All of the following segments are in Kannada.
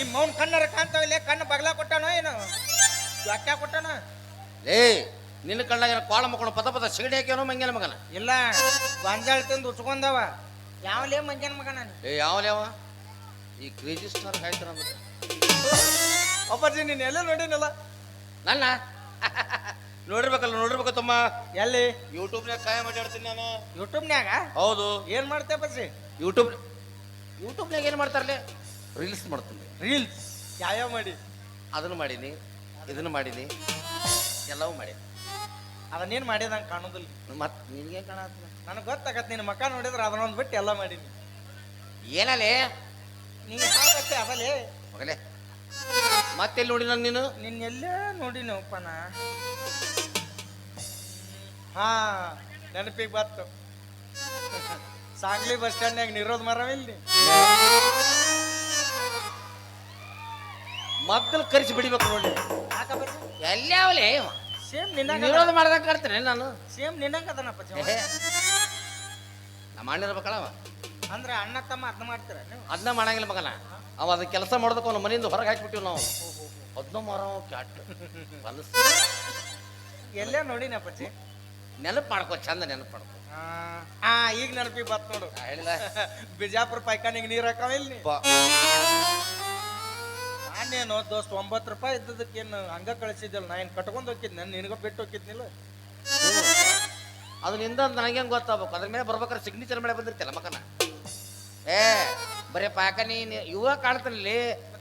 ನಿಮ್ಮ ಅವ್ನ ಕಣ್ಣರ ಕಾಣ್ತಾವಿಲ್ಲ ಕಣ್ಣು ಬಗಲ ಕೊಟ್ಟಾನೋ ಏನು? ಯಾಕೆ ಕೊಟ್ಟಾನ? ಲೇ ನಿನ್ನ ಕಣ್ಣಾಗ ಕೋಳ ಮಕ್ಕಳು ಪದ ಪದ ಸಿಗಡಿ ಹಾಕ್ಯಾನೋ ಮಂಗ್ಯಾನ ಮಗನ? ಇಲ್ಲ ಗೊಂಜಾಳ ತಿಂದು ಉಚ್ಕೊಂಡವ. ಯಾವಲೇ ಮಂಜನ ಮಗನ ಏ ಯಾವಲೇವ ಈ ಕ್ರೇಜಿ ಸ್ಟಾರ್ ಕಾಯ್ತಾರ ಅಪ್ಪಾಜಿ ನೀನು ಎಲ್ಲ ನೋಡಿನಲ್ಲ ನನ್ನ? ನೋಡಿರ್ಬೇಕಲ್ಲ ನೋಡಿರ್ಬೇಕು ತಮ್ಮ. ಎಲ್ಲಿ? ಯೂಟ್ಯೂಬ್ನಾಗ ಕಾಯ ಮಾತಾಡ್ತೀನಿ ನಾನು. ಯೂಟ್ಯೂಬ್ನ್ಯಾಗ? ಹೌದು. ಏನ್ ಮಾಡ್ತೇ ಅಪ್ಪಾಜಿ? ಯೂಟ್ಯೂಬ್ ಯೂಟ್ಯೂಬ್ನಾಗ ಏನು ಮಾಡ್ತಾರಲ್ಲ ರೀಲ್ಸ್ ಮಾಡ್ತೀನಿ. ರೀಲ್ಸ್ ಯಾವ್ಯಾವ ಮಾಡಿ? ಅದನ್ನು ಮಾಡೀನಿ ಇದನ್ನು ಮಾಡೀನಿ ಎಲ್ಲವೂ ಮಾಡೀನಿ. ಮಾಡಿದ ಮಾಡಿದಂಗೆ ಕಾಣೋದಿಲ್ಲ. ಮತ್ತೆ ನಿನಗೆ ಕಾಣತ್ತ ನನಗೆ ಗೊತ್ತಾಗತ್ತೆ ನಿನ್ನ ಮಕ್ಕ ನೋಡಿದ್ರೆ ಅದನ್ನೊಂದು ಬಿಟ್ಟು ಎಲ್ಲ ಮಾಡೀನಿ. ಏನಲ್ಲೇ ನೀನು ಹಾಕತ್ತೆ ಅದಲೇ. ಹೋಗಲೇ. ಮತ್ತೆಲ್ಲಿ ನೋಡಿ ನಾನು ನೀನು? ನಿನ್ನೆಲ್ಲೇ ನೋಡಿನಪ್ಪ ಅಪ್ಪನ ಹಾ ನೆನಪಿಗೆ ಬತ್ತು ಸಾಂಗ್ಲಿ ಬಸ್ ಸ್ಟ್ಯಾಂಡ್ನಾಗ ನಿರೋದ್ ಮರವಿಲ್ಲ ಮಗ್ಗಲ್ ಕರೆಸಿ ಬಿಡಿಬೇಕು ನೋಡಿ. ಎಲ್ಲೇ ಸೇಮ್ ನಿನ್ನಂಗ ವಿರೋಧ ಮಾಡ್ದಂಗೆ ಕಾಡ್ತೇನೆ ನಾನು? ಸೇಮ್ ನಿನ್ನಂಗ ಅದನಪ್ಪ. ಏಹೇ. ನಮ್ಮ ಅಣ್ಣಿರ್ಬೇಕಳವ ಅಂದ್ರೆ ಅಣ್ಣ ತಮ್ಮ ಅದ್ನ ಮಾಡ್ತೀರ ನೀವು? ಅದನ್ನ ಮಾಡಂಗಿಲ್ಲ ಮಗನ. ಅವ ಅದ ಕೆಲಸ ಮಾಡೋದಕ್ಕೆ ಅವ್ನ ಮನೆಯಿಂದ ಹೊರಗೆ ಹಾಕ್ಬಿಟ್ಟಿವಿ ನಾವು. ಅದನ್ನ ಮಾರೋ ಕ್ಯಾಟ್. ನೋಡಿ ಎಲ್ಲೇ ನೋಡಿನಪ್ಪಚ್ಚಿ ನೆನಪು ಮಾಡ್ಕೋ ಚಂದ ನೆನಪು ಮಾಡ್ಕೋ. ಆ ಈಗ ನೆನಪಿ ಬತ್ ನೋಡು. ಹೇಳಿಲ್ಲ. ಬಿಜಾಪುರ ಪೈಕಾನಿಗೆ ನೀರ್ ಹಾಕಾವಿಲ್ಲ ನೀ? ಬಾ. ನಾನೇನು ದೋಸ್ತ್ ಒಂಬತ್ತು ರೂಪಾಯಿ ಇದ್ದದಕ್ಕೇನು ಹಂಗ ಕಳಿಸಿದ್ದಲ್ಲ ನಾ ಏನು ಕಟ್ಕೊಂಡು ಹೋಗಿದ್ನ ನಾನು ನಿನಗ ಬಿಟ್ಟು ಹೋಗಿದ್ನಿಲ್ಲ. ಅದು ನಿಂದ ನನಗೆ ಗೊತ್ತಾಗಬೇಕು? ಅದ್ರ ಮೇಲೆ ಬರ್ಬೇಕಾದ್ರೆ ಸಿಗ್ನೇಚರ್ ಮೇಲೆ ಬಂದಿರ್ತಿಲ್ಲ ಮಕನ ಏ ಬರೀ ಪಾಕನಿ ಇವ ಕಾಣ್ತಾನಲ್ಲಿ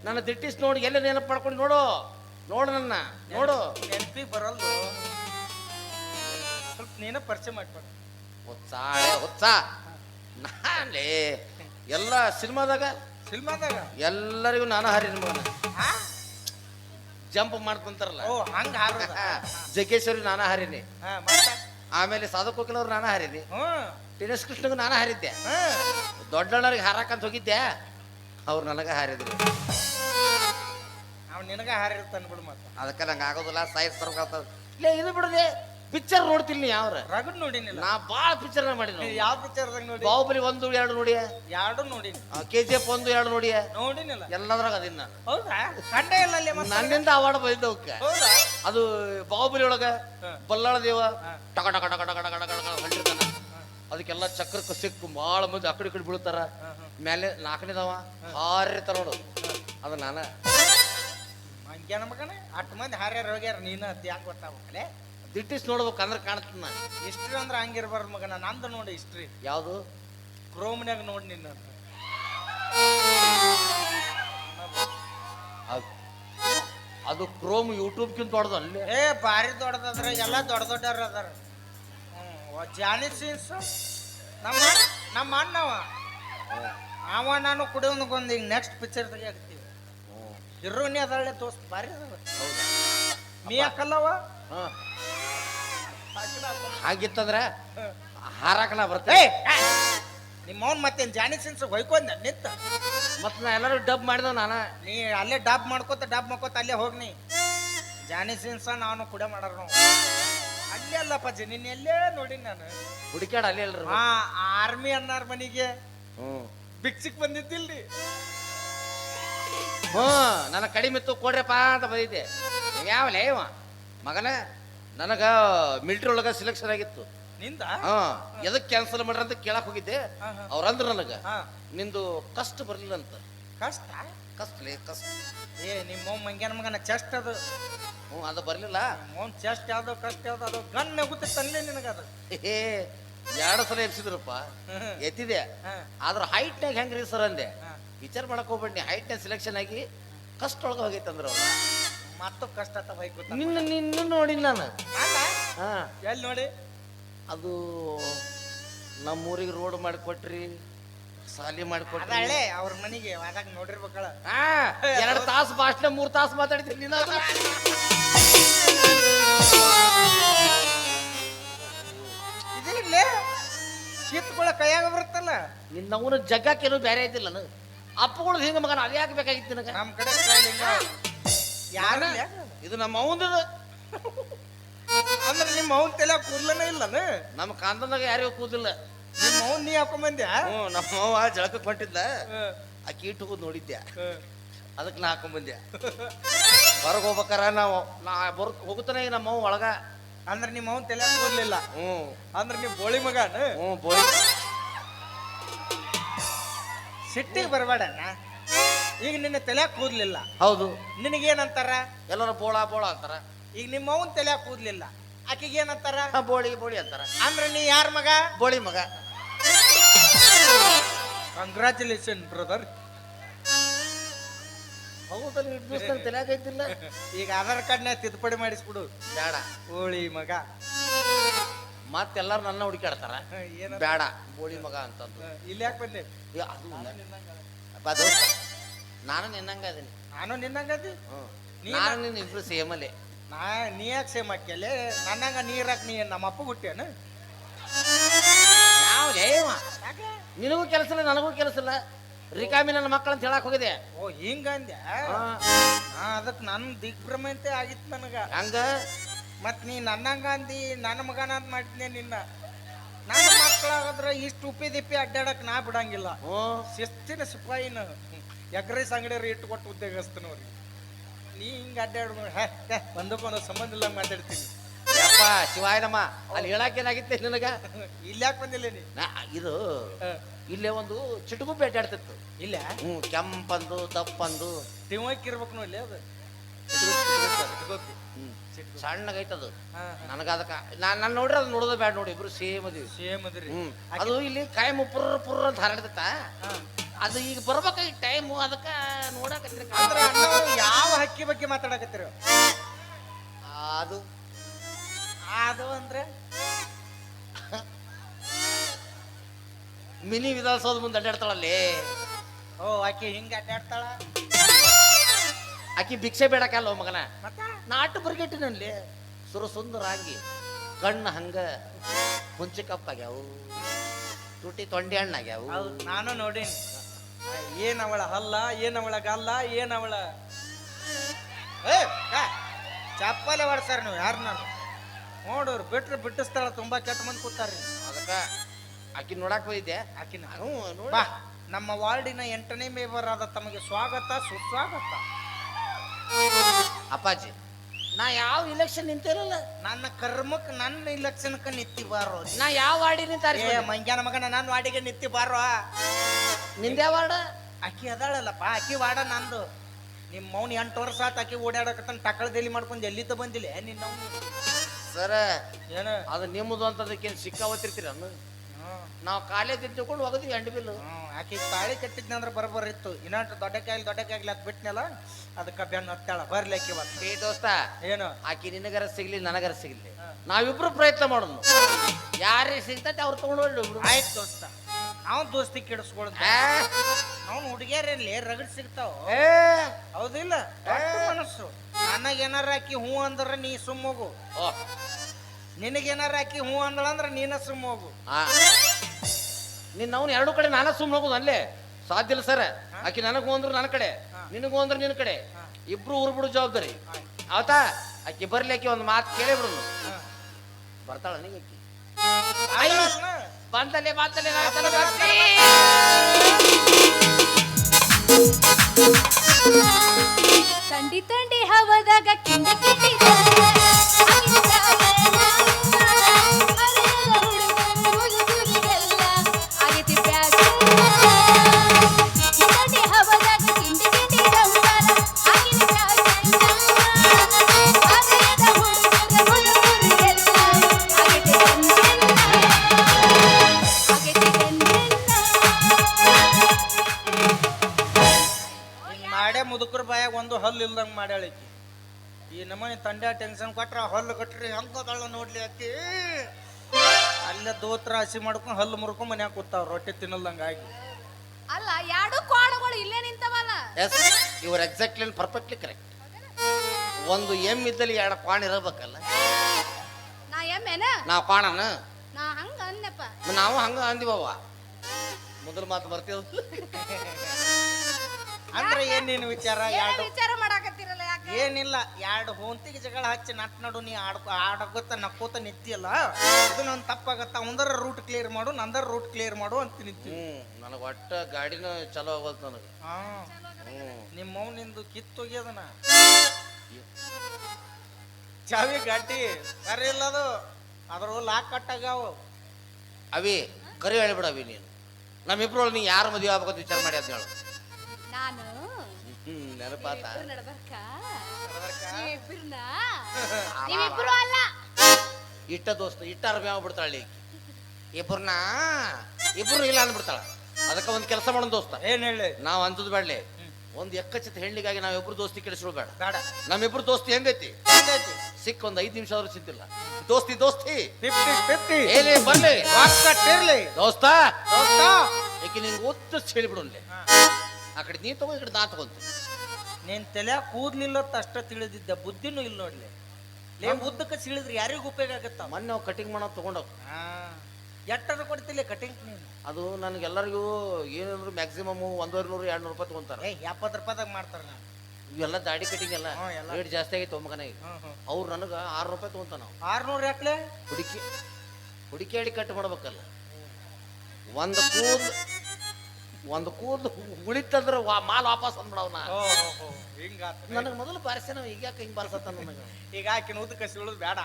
ನನ್ನ ದಿಟ್ಟಿಸ್ ನೋಡಿ ಎಲ್ಲಿ ನೆನಪು ಮಾಡ್ಕೊಂಡು ನೋಡು. ನೋಡು ನನ್ನ ನೋಡು. ನೆನಪಿಗೆ ಬರಲ್ದು. ಸ್ವಲ್ಪ ನೀನು ಪರಿಚಯ ಮಾಡ್ಕೊಡು ಉತ್ಸಾಹ ಉತ್ಸಾಹ ನಾನೇ ಎಲ್ಲ ಸಿನಿಮಾದಾಗ ಎಲ್ಲರಿಗೂ ನಾನು ಹಾರಿನ ಮಗನ? ಜಂಪ್ ಮಾಡ್ಕೊಂತಾರಲ್ಲ. ಓ ಹಂಗ ಹಾರೋದ? ಜಗ್ಗೇಶ್ವರಿ ನಾನು ಹಾರಿನಿ. ಹಾ ಮತ್ತ? ಆಮೇಲೆ ಸಾಧು ಕೋಕಿಲವ್ರು ನಾನು ಹಾರಿನಿ. ಹ್ಮ್. ಕೃಷ್ಣಗ್ ಕೃಷ್ಣಗೂ ನಾನು ಹಾರಿದ್ದೆ. ಹ್ಮ್ ದೊಡ್ಡಣ್ಣರಿಗೆ ಹಾರಾಕಂತ ಹೋಗಿದ್ದೆ. ಅವ್ರು ನನಗೆ ಹಾರಿದ್ರು. ಅವ್ ನಿನಗ ಹಾರಿರ್ತಾನ ಬಿಡು ಮತ್ತ. ಅದಕ್ಕೆ ನಂಗೆ ಆಗೋದಿಲ್ಲ ಸಾಯಿಸ್ತಾರ ತರ್ಬೇಕಾಗ್ತದ ಲೇ ಇದು ಬಿಡದೆ ಪಿಕ್ಚರ್ ನೋಡ್ತೀನಿ ಯಾವ್ರ? ರಗಡ್ ನೋಡಿನಿಲ್ಲ. ನಾ ಭಾಳ ಪಿಕ್ಚರ್ ಮಾಡಿನ ಯಾವ ಪಿಕ್ಚರ್ದಾಗ ನೋಡಿ ಬಾಹುಬಲಿ ಒಂದು ಎರಡು ನೋಡಿ ಎರಡು ನೋಡಿನಿ. ಕೆ ಜಿ ಎಫ್ ಒಂದು ಎರಡು ನೋಡಿ ನೋಡಿನಿಲ್ಲ. ಎಲ್ಲದ್ರಾಗ ಅದಿನ್ನ ಹೌದಾ? ಕಂಡ ಇಲ್ಲ ಅಲ್ಲಿ ನನ್ನಿಂದ ಅವಾರ್ಡ್ ಬಂದಿದ್ದ ಅವಕ್ಕೆ ಅದು ಬಾಹುಬಲಿ ಒಳಗ. ಬಲ್ಲಾಳ ದೇವ. ಟಕ ಟಕ ಟಕ ಟಕ ಟಕ ಟಕ ಹೊಂಟಿರ್ತಾನ. ಅದಕ್ಕೆಲ್ಲ ಚಕ್ರಕ್ಕೆ ಸಿಕ್ಕು ಭಾಳ ಮಂದಿ ಆ ಕಡೆ ಕಡೆ ಬೀಳ್ತಾರ. ಮೇಲೆ ನಾಲ್ಕನೇದವ ಹಾರಿರ್ತಾರ ನೋಡು. ಅದು ನಾನ. ಮಂಗ್ಯಾನ ಮಗನೇ ಅಟ್ ಮಂದಿ ಹಾರ್ಯಾರ ಹೋಗ್ಯಾರ ನೀನು ಅದು ಯಾಕೆ ದಿಟ್ಟಿಸ್ ನೋಡ್ಬೇಕು ಅಂದ್ರೆ ಕಾಣ್ತದ ಹಿಸ್ಟ್ರಿ ಅಂದ್ರೆ ಹಂಗಿರ್ಬಾರ್ದು ಮಗನ. ನಂದು ನೋಡಿ ಹಿಸ್ಟ್ರಿ ಯಾವುದು? ಕ್ರೋಮ್ನ್ಯಾಗ ನೋಡಿ ನಿನ್ನ. ಅದು- ಅದು ಕ್ರೋಮ್ ಯೂಟ್ಯೂಬ್ಕಿಂತ ದೊಡ್ಡದು ಅಲ್ಲೇ. ಏ ಭಾರಿ ದೊಡ್ಡದದ್ರ ಎಲ್ಲ ದೊಡ್ಡ ದೊಡ್ಡವ್ರ ಅದಾರ. ಹ್ಞೂ ಜಾನಿ ಸೀನ್ಸ್ ನಮ್ಮ ನಮ್ಮ ಅಣ್ಣವ. ಅವ ನಾನು ಕುಡಿಯೋನ್ಗೊಂದು ಈಗ ನೆಕ್ಸ್ಟ್ ಪಿಕ್ಚರ್ ತೆಗಿಯಾಕ್ತೀವಿ ಇರೋನಿ ಅದರಲ್ಲೇ ತೋರ್ಸ್ ಭಾರಿ ಹೌದಾ? ಮೀ ಹಾಕಲ್ಲವ ಹಾ. ಹಾಗಿತ್ತಂದ್ರೆ. ಹಾರಾಕ ನಾ ಏ ಬರ್ತೇನೆ ನಿಮ್ಮ ಅವ್ನ ಮತ್ತೇನು ಜಾನಿ ಸಿನ್ಸ್ ಹೊಯ್ಕೊಂಡ ನಿಂತ. ಮತ್ ನಾ ಎಲ್ಲರೂ ಡಬ್ ಮಾಡಿದ ನಾನ. ನೀ ಅಲ್ಲೇ ಡಬ್ ಮಾಡ್ಕೋತ ಡಬ್ ಮಾಡ್ಕೋತ ಅಲ್ಲೇ ಹೋಗ್ನಿ ಜಾನಿ ಸಿನ್ಸ ನಾನು ಕೂಡ ಮಾಡಾರ ನಾವು ಅಲ್ಲೇ ಅಲ್ಲಪ್ಪ ಜಿ ನಿನ್ನ ಎಲ್ಲೇ ನೋಡಿ ನಾನು. ಹುಡುಕ್ಯಾಡ ಅಲ್ಲೇ ಅಲ್ರಿ ಹಾ ಆರ್ಮಿ ಅನ್ನಾರ ಮನಿಗೆ. ಬಂದಿದ್ದಿಲ್ಲ. ಬಂದಿದ್ದಿಲ್ರಿ ಹ್ಞೂ ನನ್ನ ಕಡಿಮೆ ಇತ್ತು ಕೊಡ್ರಪ್ಪ ಅಂತ ಬಂದಿದ್ದೆ. ಯಾವ ಲೇವ ಮಗನ? ನನಗ ಮಿಲ್ಟ್ರಿ ಒಳಗ ಸಿಲೆಕ್ಷನ್ ಆಗಿತ್ತು. ನಿಂದ? ಹಾ ಎದಕ್ ಕ್ಯಾನ್ಸಲ್ ಮಾಡ್ರಿ ಅಂತ ಕೇಳಕ್ ಹೋಗಿದ್ದೆ. ಅವ್ರಂದ್ರ ನನಗ ಹಾ. ನಿಂದು ಕಷ್ಟ ಬರ್ಲಿಲ್ಲ ಅಂತ ಕಷ್ಟ ಕಷ್ಟಲೇ ಕಷ್ಟ. ಏ ನಿಮ್ಮ ಮಂಗ್ಯಾನ ಮಗನ ಚೆಸ್ಟ್ ಅದು. ಹ್ಞೂ ಅದು ಬರಲಿಲ್ಲ? ಮೋನ್ ಚೆಸ್ಟ್ ಯಾವ್ದೋ ಕಷ್ಟ ಯಾವ್ದೋ ಅದು ಗನ್ ನಗುತ್ತೆ ನಿನಗೆ ಅದು. ಏ ಎರಡು ಸಲ ಎಬ್ಸಿದ್ರಪ್ಪ. ಎತ್ತಿದೆ. ಆದ್ರ ಹೈಟ್ನಾಗ ಹೆಂಗ್ರಿ ಸರ್ ಅಂದೆ. ವಿಚಾರ ಮಾಡಕ್ ಹೋಗ್ಬೇಡಿ ಹೈಟ್ನಾಗ ಸೆಲೆಕ್ಷನ್ ಆಗಿ ಕಷ್ಟ ಒಳಗೆ ಹೋಗೈತೆ ಅಂದ್ರೆ ಅವ್ರು. ಮತ್ತು ಕಷ್ಟ ಅಂತ ನಿನ್ನ ನಿನ್ನ ನೋಡಿ ನಾನು. ಹಾ. ಎಲ್ಲಿ ನೋಡಿ? ಅದು ನಮ್ಮೂರಿಗೆ ರೋಡ್ ಮಾಡಿಕೊಟ್ರಿ ಸಾಲಿ ಮಾಡಿಕೊಟ್ರಿ. ಹಳೆ ಅವ್ರ ಮನೆಗೆ ಅದಾಗ ನೋಡಿರ್ಬೇಕಳ ಹಾ ಎರಡು ತಾಸು ಭಾಷಣ ಮೂರು ತಾಸು ಮಾತಾಡ್ತೀನಿ ನೀನು ಕಿತ್ಕೊಳ್ಳ ಇದಿರ್ಲಿ ಕೈಯಾಗ ಬರುತ್ತಲ್ಲ. ನಿನ್ನವನು ಜಗ್ಗಕ್ಕೇನು ಬೇರೆ ಐತಿಲ್ಲ ನಾನು. ಅಪ್ಪಗಳು ಹಿಂಗ ಮಗನ ಅದು ಯಾಕೆ ಬೇಕಾಗಿತ್ತು ನನಗೆ ನಮ್ಮ ಕಡೆ ಯಾರ ಇದು ನಮ್ಮ ಅವಂದದ ಅಂದ್ರೆ ನಿಮ್ಮ ಅವನ ತಲೆ ಕೂದ್ಲನೇ ಇಲ್ಲನ? ನಮ್ಮ ಕಾಂತನದಾಗ ಯಾರಿಗೂ ಕೂದಿಲ್ಲ ನಿಮ್ಮ ಅವನ್ ನೀ ಹಾಕೊಂಬಂದ್ಯಾ ಹ್ಞೂ ನಮ್ಮ ಅವ ಜಳಕ ಹೊಂಟಿದ್ದ ಆ ಕೀಟ ಹೋಗಿ ನೋಡಿದ್ದೆ ಅದಕ್ಕೆ ನಾ ಹಾಕೊಂಡ್ ಬಂದೆ ಹೊರಗೆ ಹೋಗ್ಬೇಕಾರ ನಾವು. ನಾ ಬರ್ ಹೋಗುತ್ತಾನೆ ನಮ್ಮ ಅವ್ ಒಳಗ. ಅಂದ್ರೆ ನಿಮ್ಮ ಅವನ್ ತಲೆ ಕೂದಲಿಲ್ಲ? ಹ್ಞೂ. ಅಂದ್ರೆ ನೀವು ಬೋಳಿ ಮಗ ಹ್ಞೂ ಬೋಳಿ. ಸಿಟ್ಟಿಗೆ ಬರಬೇಡ ಈಗ ನಿನ್ನ ತಲೆ ಕೂದ್ಲಿಲ್ಲ. ಹೌದು. ನಿನಗೇನಂತಾರ? ಎಲ್ಲರೂ ಬೋಳ ಬೋಳ ಅಂತಾರ. ಈಗ ನಿಮ್ಮ ಅವನ್ ತಲೆ ಕೂದ್ಲಿಲ್ಲ. ಆಕಿಗೆ ಏನಂತಾರ? ಹಾ, ಬೋಳಿ ಬೋಳಿ ಅಂತಾರ. ಅಂದ್ರೆ ನೀ ಯಾರ ಮಗ? ಬೋಳಿ ಮಗ. ಕಂಗ್ರ್ಯಾಚುಲೇಷನ್ ಬ್ರದರ್ ದಿವಸ ತಲೆಯಾಗ ಐತಿಲ್ಲ ಈಗ ಆಧಾರ್ ಕಾರ್ಡ್ನ ತಿದ್ದುಪಡಿ ಮಾಡಿಸ್ಬಿಡು. ಬೇಡ. ಹೋಳಿ ಮಗ. ಮತ್ತೆಲ್ಲರೂ ನನ್ನ ಹುಡುಕಾಡ್ತಾರ ಏನ ಬೇಡ ಬೋಳಿ ಮಗ ಅಂತಂದು. ಇಲ್ಲಿ ಯಾಕೆ ಬಂದೆ? ಏ, ಅದು ಅಪ್ಪ ದೋಸ್ತ. ನಾನು ನಿನ್ನಂಗ ಅದೀನಿ. ನಾನು ನಿನ್ನಂಗದಿ ಹ್ಞೂ. ನೀ ನಾನು ನಿನ್ನ ಇಬ್ರು ಅಲ್ಲೇ. ನಾ ನೀ ಯಾಕೆ ಸೇಮ್ ಹಾಕ್ಯಲೆ ನನ್ನಂಗ ನೀರಾಕ್ ನೀ ನಮ್ಮ ಅಪ್ಪ ಹುಟ್ಟ್ಯಾನ? ಯಾವ ಯಾಕೆ? ನಿನಗೂ ಕೆಲಸ ಇಲ್ಲ ನನಗೂ ಕೆಲಸ ಇಲ್ಲ. ರಿಕಾಮಿ ನನ್ನ ಅಂತ ಹೇಳಕ್ ಹೋಗಿದೆ ಓ ಹಿಂಗಂದ್ಯ ಹಾ, ಹಾ ಅದಕ್ಕೆ ನನ್ನ ದಿಗ್ಭ್ರಮೆಂತೆ ಆಗಿತ್ತು ನನಗ. ಹಂಗ? ಮತ್ ನೀ ನನ್ನಂಗ ಅಂದಿ ನನ್ನ ಮಗನ ಅಂತ ಮಾಡಿದ್ನೆ ನಿನ್ನ. ನನ್ನ ಮಕ್ಕಳಾಗದ್ರ ಇಷ್ಟು ಉಪ್ಪಿ ದಿಪ್ಪಿ ಅಡ್ಡಾಡಕ್ ನಾ ಬಿಡಂಗಿಲ್ಲ. ಓ ಶಿಸ್ತಿನ ಸಿಪಾಯಿನ ಎಗ್ರೈಸ್ ಅಂಗಡಿಯವ್ರು ಇಟ್ಟು ಕೊಟ್ಟು ಉದ್ಯೋಗಸ್ತನವ್ರಿ ನೀ ಹಿಂಗ ಅಡ್ಡಾಡ ಒಂದಕ್ಕೊಂದು ಸಂಬಂಧ ಇಲ್ಲ ಮಾತಾಡ್ತೀನಿ. ಯಪ್ಪ ಶಿವಾಯನಮ್ಮ ಅಲ್ಲಿ ಹೇಳಕ್ಕೇನಾಗಿತ್ತೆ ನಿನಗ? ಇಲ್ಲಿ ಯಾಕೆ ಬಂದಿಲ್ಲ ನೀ ನಾ ಇದು ಇಲ್ಲೇ ಒಂದು ಚಿಟುಕು ಬೇಟಾಡ್ತಿತ್ತು. ಇಲ್ಲ? ಹ್ಞೂ ಕೆಂಪಂದು ದಪ್ಪಂದು. ತಿಮ್ಮಕ್ ಇರ್ಬೇಕು ನೋಡಿ ಅದು. ಸಣ್ಣಗೈತದು. ನನಗ ನಾನು ನಾನು ನೋಡ್ರಿ ಅದು ನೋಡೋದು ಬ್ಯಾಡ್ ನೋಡಿ ಇಬ್ರು ಸೇಮ್ ಅದೀವಿ. ಸೇಮ್ ಅದ್ರಿ. ಅದು ಇಲ್ಲಿ ಕಾಯಿ ಮುಪ್ಪುರ್ ಪುರ್ರ ಅಂತ ಹರಡ್ತೈತ ಹಾ. ಅದು ಈಗ ಬರ್ಬೇಕಾಗಿ ಟೈಮು ಅದಕ್ಕೆ ನೋಡಕತ್ರಿ ಅಂದ್ರ ಅಣ್ಣವ್ರು ಯಾವ ಹಕ್ಕಿ ಬಗ್ಗೆ ಮಾತಾಡಕತ್ತೀರಿ? ಅದು ಅದು ಅಂದ್ರೆ? ಮಿನಿ ವಿಧಾನಸೌಧ ಮುಂದೆ ಅಡ್ಡಾಡ್ತಾಳಲ್ಲಿ? ಓ ಆಕಿ ಹಿಂಗ ಅಡ್ಡಾಡ್ತಾಳ? ಆಕಿ ಭಿಕ್ಷೆ ಬೇಡಕ್ಕಲ್ಲ ಮಗನ? ಮತ್ತ? ನಾಟು ಬರ್ಗೆಟ್ಟಿನಲ್ಲಿ? ಸುರ ಸುಂದರಾಗಿ ಕಣ್ಣು ಹಂಗ ಹುಂಚಿ ಕಪ್ಪಾಗ್ಯಾವು. ತುಟಿ ತೊಂಡೆ ಹಣ್ಣಾಗ್ಯಾವು. ಹೌದು ನಾನು ನೋಡೀನಿ. ಆ, ಏನ್ ಅವಳ ಹಲ್ಲ ಏನವಳ ಅವಳ ಗಲ್ಲ ಏನ್ ಅವಳ? ಏ ಕಾ, ಚಪ್ಪಲೆ ಹೊಡ್ಸಾರ ನೀವು ಯಾರು ನಾನು ನೋಡೋರು ಬಿಟ್ರೆ ಬಿಟ್ಟಿಸ್ತಾಳ ತುಂಬಾ ಕೆಟ್ಟ ಮಂದಿ ಕೂತಾರ್ರಿ. ಅದಕ್ಕ ಆಕಿ ನೋಡಕ್ ಹೋಗಿದ್ದೆ ಆಕಿನ ನಾನು ನೋಡ. ಬಾ. ನಮ್ಮ ವಾರ್ಡಿನ ಎಂಟನೇ ಮೇಬರ್ ಆದ ತಮಗೆ ಸ್ವಾಗತ ಸುಸ್ವಾಗತ. ಅಪ್ಪಾಜಿ. ನಾ ಯಾವ ಇಲೆಕ್ಷನ್ ನಿಂತಿರಲ್ಲ? ನನ್ನ ಕರ್ಮಕ್ ನನ್ನ ಇಲೆಕ್ಷನ್ಕ ನಿತ್ತಿ ಬಾರೋ. ನಾ ಯಾವ ವಾರ್ಡಿ ನಿಂತ ಏ ಮಂಗ್ಯಾನ ಮಗನ ನನ್ನ ವಾರ್ಡಿಗೆ ನಿತ್ತಿ ಬಾರೋ. ನಿಂದೆ ವಾರ್ಡ? ಅಕ್ಕಿ ಅದಾಳಲ್ಲಪ್ಪ ಅಕ್ಕಿ ವಾಡ ನಂದು. ನಿಮ್ಮ ಮೌನ್ ಎಂಟು ವರ್ಷ ಆತ ಆಕಿ ಓಡಾಡಕತ್ತನ ದೇಲಿ ಮಾಡ್ಕೊಂಡು ಎಲ್ಲಿತ ಬಂದಿಲ್ಲ. ನಿನ್ನ ಸರ ಏನು? ಅದು ನಿಮ್ಮದು ಅಂತದಕ್ಕೇನು ಸಿಕ್ಕಾವತ್ತಿರ್ತೀರ ನಾವು ಕಾಲೇಜ್ ತಿಂತಕೊಂಡು ಹೋಗೋದು ಎಂಟು ಬಿಲ್ಲು. ಆಕೆ ತಾಳಿ ಕಟ್ಟಿದ್ನಂದ್ರೆ ಬರಬರ್ ಇತ್ತು. ಇನ್ನೊಂದು ದೊಡ್ಡ ಕಾಯಿಲ್ ದೊಡ್ಡ ಕಾಯಿಲ್ ಅದ್ ಬಿಟ್ನಲ್ಲ ಅದಕ್ಕೆ ಬೆನ್ನ ಹತ್ತಾಳ. ಬರ್ಲಿ ಆಕೆ ಇವತ್ತು ಏ ದೋಸ್ತ ಏನು? ಆಕೆ ನಿನಗರ ಸಿಗ್ಲಿ ನನಗರ ಸಿಗ್ಲಿ. ನಾವಿಬ್ರು ಪ್ರಯತ್ನ ಮಾಡೋದು. ಯಾರಿಗೆ ಸಿಗ್ತೈತೆ ಅವ್ರು ತಗೊಂಡು ಆಯ್ತು ದೋಸ್ತ. ಅವ್ನ ದೋಸ್ತಿ ಕೆಡಿಸ್ಕೊಳ್ದ ಅವ್ನು ಹುಡುಗಿಯರಲ್ಲಿ ರಗಡ್ ಸಿಗ್ತಾವ. ಹೌದಿಲ್ಲ? ಮನಸ್ಸು. ನನಗೇನಾರ ಆಕಿ ಹೂ ಅಂದ್ರ ನೀ ಸುಮ್ಮಗು. ನಿನಗೇನಾರ ಆಕಿ ಹೂ ಅಂದಳಂದ್ರ ನೀನ ಸುಮ್ಮಗು. ನಿನ್ನ ಅವ್ನು ಎರಡು ಕಡೆ ನಾನ ಸುಮ್ಮ ಹೋಗೋದು ಅಲ್ಲೇ. ಸಾಧ್ಯ ಇಲ್ಲ ಸರ್. ಆಕಿ ನನಗೂ ಅಂದ್ರು ನನ್ನ ಕಡೆ. ನಿನಗೂ ಅಂದ್ರೆ ನಿನ್ನ ಕಡೆ. ಇಬ್ರು ಊರು ಬಿಡು ಜವಾಬ್ದಾರಿ. ಆಯ್ತಾ. ಆಕಿ ಬರ್ಲಿ ಆಕಿ ಒಂದು ಮಾತು ಕೇಳಿ ಬಿಡು. ಬರ್ತಾಳ ನೀ ಆಕಿ. ಬಂದಲೆ ನನ್ನ ತಲೆ ಬರ್ತಿ. ತಂಡಿ ತಂಡಿ ಹವದಾಗ ಕಿಂಡಿ ಕಿಂಡಿ ಮುದುಕರ ಬಾಯಾಗ ಒಂದು ಹಲ್ಲು ಇಲ್ದಂಗೆ ಮಾಡ್ಯಾಳಿಕಿ ಈ ನಮ್ಮನೆ ತಂಡ ಟೆನ್ಷನ್ ಕೊಟ್ರೆ ಹಲ್ಲು ಕಟ್ರಿ ಹೆಂಗದಳ ನೋಡ್ಲಿ ಅಕ್ಕಿ ಅಲ್ಲೇ ದೋತ್ರ ಹಸಿ ಮಾಡ್ಕೊಂಡು ಹಲ್ಲು ಮುರ್ಕೊಂಡು ಮನ್ಯಾಗ ಕೂತಾವ ರೊಟ್ಟಿ ತಿನ್ನಲ್ದಂಗ ಆಗಿ. ಅಲ್ಲ ಎರಡು ಕೋಣಗಳು ಇಲ್ಲೇ ನಿಂತವಲ್ಲ? ಎಸ್ ಇವ್ರ ಎಕ್ಸಾಕ್ಟ್ಲಿ ಪರ್ಫೆಕ್ಟ್ಲಿ ಕರೆಕ್ಟ್ ಒಂದು ಎಂ ಇದ್ದಲ್ಲಿ ಎರಡು ಕ್ವಾಣ ಇರಬೇಕಲ್ಲ? ನಾ ಎಮ್ಮೆನ ನಾವು ಕ್ವಾಣನ ನಾ ಹಂಗ ಅನ್ನಪ್ಪ. ನಾವು ಹಂಗ ಅಂದಿವವ್ವ. ಮೊದಲು ಮಾತು ಬರ್ತೀವಿ ಅಂದ್ರೆ ಏನೇನು ವಿಚಾರ? ಏನ್ ಎರಡು ವಿಚಾರ ಮಾಡಾಕತ್ತಿರಲ್ಲ ಯಾಕೆ? ಏನಿಲ್ಲ ಎರಡು ಹೋಂತಿಗೆ ಜಗಳ ಹಚ್ಚಿ ನಟ್ ನಡು ನೀ ಆಡ್ಕೊ ಆಡಕೋತ ನಕ್ಕೋತ ನಿಂತಿಯಲ್ಲ? ಅದು ನನ್ನ ತಪ್ಪಾಗತ್ತ? ಒಂದರ ರೂಟ್ ಕ್ಲಿಯರ್ ಮಾಡು ನಂದರ ರೂಟ್ ಕ್ಲಿಯರ್ ಮಾಡು ಅಂತ ನಿಂತಿ ಹ್ಞೂ ನನಗೆ ಒಟ್ಟ ಗಾಡಿನ ಚಲೋ ಆಗೋದು ನನಗೆ. ಹಾ. ಹ್ಞೂ ನಿಮ್ಮ ನಿಂದು ಕಿತ್ತೊಗ್ಯದನ ಚಾವಿ ಗಾಡಿ ಸರಿ ಇಲ್ಲ ಅದು. ಅದ್ರ ಲಾಕ್ ಕಟ್ಟಾಗ್ಯಾವ ಅವಿ ಕರಿ ಹೇಳ್ಬಿಡ ಅವಿ ನೀನು. ನಮ್ಮಿಬ್ರು ನೀ ಯಾರು ಮದುವೆ ಆಗ್ಬೇಕಂತ ವಿಚಾರ ಮಾಡಿ ಅಂತ ಹೇಳು. ನಾನು. ನೆನಪಾತ. ಇಬ್ರು ನಡ್ಬರ್ಕ? ನಡ್ಬರ್ಕ? ನೀವಿಬ್ರನ್ನ ನೀವಿಬ್ರು ಅಲ್ಲ. ಇಟ್ಟ ದೋಸ್ತ ಇಟ್ಟ ಅರ್ಬಿ ಆಗ್ಬಿಡ್ತಾಳೆ ಇಬ್ಬರನ್ನ ಇಬ್ರು ಇಲ್ಲ ಅಂದ್ಬಿಡ್ತಾಳ. ಅದಕ್ಕೆ ಒಂದು ಕೆಲಸ ಮಾಡೋಣ ದೋಸ್ತ. ಏನ್ ಹೇಳಿ? ನಾವು ಅಂತದ್ ಬೇಡಲೆ ಒಂದು ಎಕ್ಕಚಿತ ಹೆಣ್ಣಿಗಾಗಿ ಇಬ್ರು ದೋಸ್ತಿ ಕೆಡಿಸ್ಕೊಳ್ಬೇಡ ಬೇಡ. ನಮ್ಮಿಬ್ರು ದೋಸ್ತಿ ಹೆಂಗೈತಿ? ಸಿಕ್ ಸಿಕ್ಕ ಒಂದು ಐದು ನಿಮಿಷ ಆದ್ರೂ ಚಿಂತಿಲ್ಲ ದೋಸ್ತಿ ದೋಸ್ತಿ. Fifty fifty. ಏನೇ ಬರ್ಲಿ. ಕಟ್ಟಿರ್ಲಿ ದೋಸ್ತ. ದೋಸ್ತ. ಈಕೆ ನಿಂಗೆ ಒತ್ತು ಹೇಳಿಬಿಡೋನ್ಲೆ ಹಾ. ಆ ಕಡೆ ನೀ ತಗೋ ಈ ಕಡೆ ನಾ ತಗೊಂತೀನಿ. ನೀನ್ ತಲೆ ಕೂದ್ಲಿಲ್ಲತ್ತ ಅಷ್ಟ ತಿಳಿದಿದ್ದೆ ಬುದ್ಧಿನೂ ಇಲ್ಲ ನೋಡ್ಲಿ. ಲೇ ಉದ್ದಕ್ಕೆ ಸಿಳಿದ್ರೆ ಯಾರಿಗೂ ಉಪಯೋಗ ಆಗತ್ತ? ಮೊನ್ನೆ ನಾವು ಕಟಿಂಗ್ ಮಾಡೋದು ತಗೊಂಡೋಗ ಎಟ್ಟರ ಕೊಡ್ತಿಲ್ಲ ಕಟಿಂಗ್ ಅದು ಅದು ನನಗೆಲ್ಲರಿಗೂ ಏನಾದ್ರು ಮ್ಯಾಕ್ಸಿಮಮ್ ಒಂದೂವರೆ ನೂರು ಎರಡು ನೂರು ರೂಪಾಯಿ ತಗೊಂತಾರೆ. ಏ ಎಪ್ಪತ್ತು ರೂಪಾಯಿದಾಗ ಮಾಡ್ತಾರೆ ನಾನು. ಇವೆಲ್ಲ ದಾಡಿ ಕಟಿಂಗ್ ಎಲ್ಲ. ಹ್ಞೂ, ಎಲ್ಲ. ರೇಟ್ ಜಾಸ್ತಿ ಆಗೈತೆ ಒಮ್ಮಗನ ಈಗ ಅವ್ರು ನನಗೆ ಆರು ರೂಪಾಯಿ ತಗೊಂತಾನ ನಾವು ಆರ್ನೂರು ಯಾಕ್ಲೆ? ಹುಡುಕಿ ಹುಡುಕಿ ಕಟ್ ಮಾಡ್ಬೇಕಲ್ಲ. ಒಂದು ಕೂದ್ ಒಂದು ಕೂದಲು ಉಳಿತಂದ್ರೆ ಮಾಲ್ ವಾಪಸ್ ಅಂದ್ಬಿಡವನ ಹಿಂಗಾತ ನನಗೆ ಮೊದಲು ಬಾರಿಸ್ಯಾನ ಈಗ ಯಾಕೆ ಹಿಂಗೆ ಬಾರಿಸತ್ತ ನನಗೆ? ಈಗ ಆಕಿನ ಉದಕ್ಕೆ ಸಿಳುದು ಬೇಡ.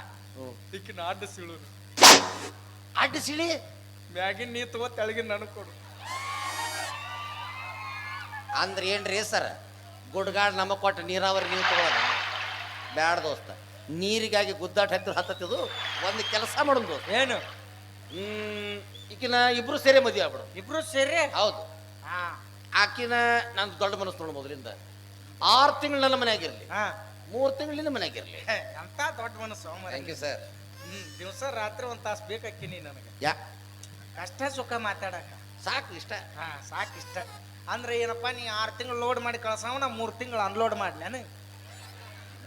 ಈಕಿನ ಅಡ್ಡ ಸಿಳುದು. ಅಡ್ಡ ಸಿಳಿ? ಮ್ಯಾಗಿನ ನೀ ತಗೋ ತೆಳಗಿನ ನನಗೆ ಕೊಡು. ಅಂದ್ರೆ ಏನ್ರಿ ಸರ್? ಗುಡ್ಗಾಡ್ ನಮ್ಮ ಕೊಟ್ಟು ನೀರಾವರಿ ನೀವು ತಗೋದ ಬ್ಯಾಡ ದೋಸ್ತ. ನೀರಿಗಾಗಿ ಗುದ್ದಾಟ ಹತ್ತಿರ ಹತ್ತತ್ತಿದು ಒಂದು ಕೆಲಸ ಮಾಡೋದು ಏನು? ಹ್ಮ್ ಈಕಿನ ಇಬ್ರು ಸೇರಿ ಮದುವೆ ಆಗ್ಬಿಡು. ಇಬ್ರು ಸೇರಿ? ಹೌದು. ಆಕಿನ ನಾನು ದೊಡ್ಡ ಮನಸ್ಸು ನೋಡ ಮೊದಲಿಂದ. ಆರು ತಿಂಗಳು ನನ್ನ ಮನೆಯಾಗಿರ್ಲಿ. ಹಾ. ಮೂರು ತಿಂಗಳಿಂದ ಮನೆಯಾಗಿರ್ಲಿ. ಎಂತ ದೊಡ್ಡ ಮನಸ್ಸು ಥ್ಯಾಂಕ್ ಯು ಸರ್ ಹ್ಮ್ ದಿವಸ ರಾತ್ರಿ ಒಂದ್ ತಾಸು ಬೇಕಾಕಿನಿ ನನಗೆ. ಯಾ. ಕಷ್ಟ ಸುಖ ಮಾತಾಡಕ. ಸಾಕು ಇಷ್ಟ. ಹಾ ಸಾಕು ಇಷ್ಟ. ಅಂದ್ರೆ ಏನಪ್ಪ ನೀ ಆರು ತಿಂಗಳು ಲೋಡ್ ಮಾಡಿ ಕಳ್ಸವ ನಾ ಮೂರು ತಿಂಗಳು ಅನ್ಲೋಡ್ ಮಾಡ್ಲೇನು?